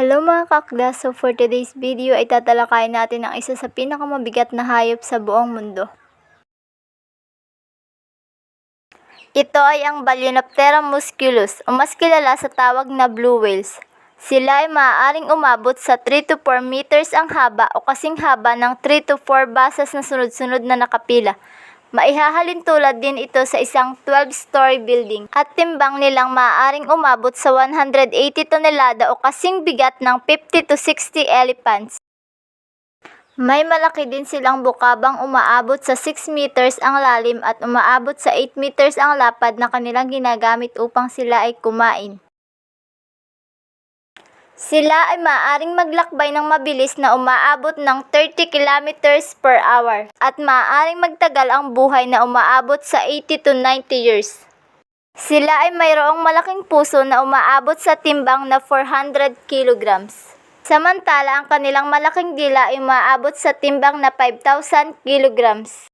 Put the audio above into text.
Hello mga kakda, so for today's video ay tatalakayin natin ang isa sa pinakamabigat na hayop sa buong mundo. Ito ay ang Balaenoptera musculus o mas kilala sa tawag na blue whales. Sila ay maaaring umabot sa 3 to 4 meters ang haba o kasing haba ng 3 to 4 basas na sunod-sunod na nakapila. Maihahalin tulad din ito sa isang 12-story building at timbang nilang maaaring umabot sa 180 tonelada o kasing bigat ng 50 to 60 elephants. May malaki din silang bukabang umaabot sa 6 meters ang lalim at umaabot sa 8 meters ang lapad na kanilang ginagamit upang sila ay kumain. Sila ay maaaring maglakbay ng mabilis na umaabot ng 30 kilometers per hour at maaaring magtagal ang buhay na umaabot sa 80 to 90 years. Sila ay mayroong malaking puso na umaabot sa timbang na 400 kilograms. Samantala, ang kanilang malaking dila ay umaabot sa timbang na 5,000 kilograms.